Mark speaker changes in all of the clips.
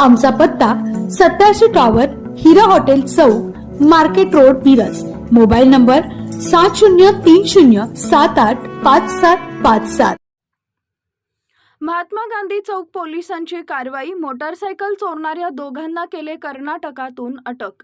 Speaker 1: आमचा पत्ता सत्याशी टॉवर हिरा हॉटेल चौक market road Miraj. Mobile number सात शून्य तीन शून्य सात आठ पाच सात पाच सात.
Speaker 2: महात्मा गांधी चौक पोलिसांची कारवाई मोटारसायकल चोरणाऱ्या दोघांना केले कर्नाटकातून अटक.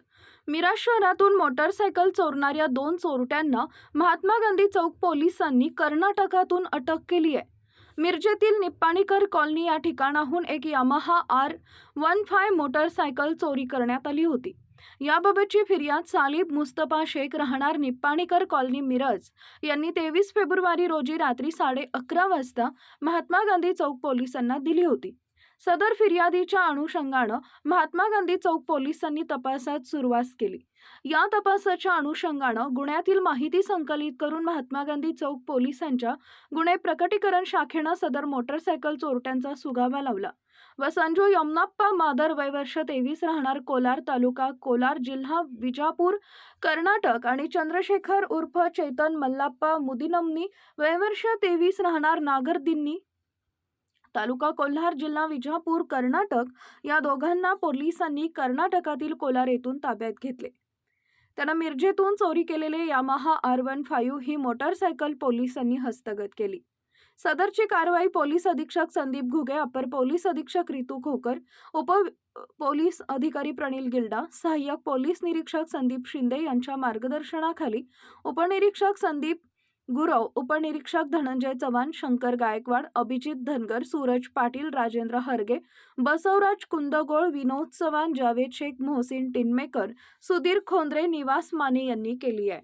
Speaker 2: मिराज शहरातून मोटारसायकल चोरणाऱ्या दोन चोरट्यांना महात्मा गांधी चौक पोलिसांनी कर्नाटकातून अटक केली आहे. मिरजेतील निप्पाणीकर कॉलनी या ठिकाणाहून एक Yamaha R one five motorcycle चोरी करण्यात आली होती. याबाबतची फिर्याद सालिब मुस्तफा शेख राहणार निप्पाणीकर कॉलनी मिरज यांनी तेवीस फेब्रुवारी रोजी रात्री साडे अकरा वाजता महात्मा गांधी चौक पोलिसांना दिली होती. सदर फिर्यादीच्या अनुषंगानं महात्मा गांधी चौक पोलिसांनी तपासात सुरुवात केली. या तपासाच्या अनुषंगानं गुन्ह्यातील माहिती संकलित करून महात्मा गांधी चौक पोलिसांच्या गुन्हे प्रकटीकरण शाखेनं सदर मोटरसायकल चोरट्यांचा सुगावा लावला. व संजू यमनाप्पा मादर वयवर्ष तेवीस राहणार कोलार तालुका कोलार जिल्हा विजापूर कर्नाटक आणि चंद्रशेखर उर्फ चेतन मल्लाप्पा मुदिनमनी वयवर्ष तेवीस राहणार नागरदिन्नी तालुका कोल्हार जिल्हा विजापूर कर्नाटक या दोघांना पोलिसांनी कर्नाटकातील कोलार येथून ताब्यात घेतले. त्यांना मिरजेतून चोरी केलेले यामाहा आर वन फाईव्ह ही मोटारसायकल पोलिसांनी हस्तगत केली. सदरची कारवाई पोलीस अधीक्षक संदीप घुगे अपर पोलीस अधीक्षक रितू खोकर उप पोलीस अधिकारी प्रणील गिल्डा सहाय्यक पोलीस निरीक्षक संदीप शिंदे यांच्या मार्गदर्शनाखाली उपनिरीक्षक संदीप गुरव उपनिरीक्षक धनंजय चव्हाण शंकर गायकवाड अभिजित धनगर सूरज पाटील राजेंद्र हरगे बसवराज कुंदगोळ विनोद चव्हाण जावेद शेख मोहसिन टिनमेकर सुधीर खोंद्रे निवास माने यांनी केली आहे.